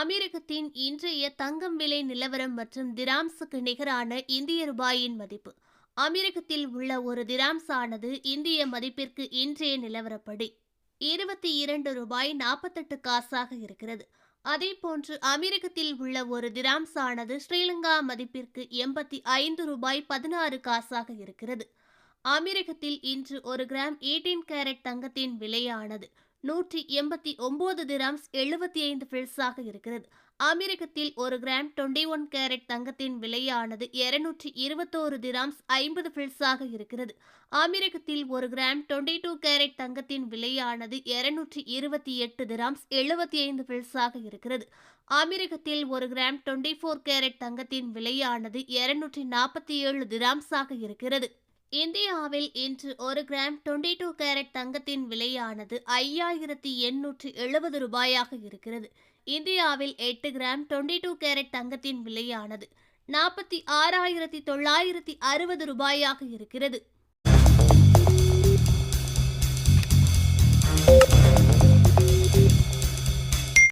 அமெரிக்கத்தின் இன்றைய தங்கம் விலை நிலவரம் மற்றும் திராம்ஸுக்கு நிகரான இந்திய ரூபாயின் மதிப்பு. அமெரிக்கத்தில் உள்ள ஒரு திராம்ஸானது இந்திய மதிப்பிற்கு இன்றைய நிலவரப்படி இருபத்தி இரண்டு ரூபாய் நாற்பத்தெட்டு காசாக இருக்கிறது. அதே போன்று அமெரிக்கத்தில் உள்ள ஒரு திராம்ஸ் ஆனது ஸ்ரீலங்கா மதிப்பிற்கு எண்பத்தி ஐந்து ரூபாய் பதினாறு காசாக இருக்கிறது. அமெரிக்கத்தில் இன்று ஒரு கிராம் 18 கேரட் தங்கத்தின் விலையானது. நூற்றி எண்பத்தி ஒன்பது திராம்ஸ் எழுபத்தி ஐந்து பில்ஸாக இருக்கிறது. அமெரிக்கத்தில் ஒரு கிராம் 21 ஒன் கேரட் தங்கத்தின் விலையானது இருநூற்றி இருபத்தோரு திராம்ஸ் ஐம்பது பில்ஸாக இருக்கிறது. அமெரிக்கத்தில் ஒரு கிராம் 22 டூ கேரட் தங்கத்தின் விலையானது இருநூற்றி இருபத்தி எட்டு திராம்ஸ் எழுபத்தி ஐந்து பில்ஸாக இருக்கிறது. அமெரிக்கத்தில் ஒரு கிராம் 24 ஃபோர் கேரட் தங்கத்தின் விலையானது இருநூற்றி நாற்பத்தி ஏழு திராம்ஸாக இருக்கிறது. இந்தியாவில் இன்று ஒரு கிராம் 22 டூ கேரட் தங்கத்தின் விலையானது ஐயாயிரத்தி எண்ணூற்று எழுபது ரூபாயாக இருக்கிறது. இந்தியாவில் எட்டு கிராம் 22 டூ கேரட் தங்கத்தின் விலையானது நாற்பத்தி ஆறாயிரத்தி தொள்ளாயிரத்தி அறுபது ரூபாயாக இருக்கிறது.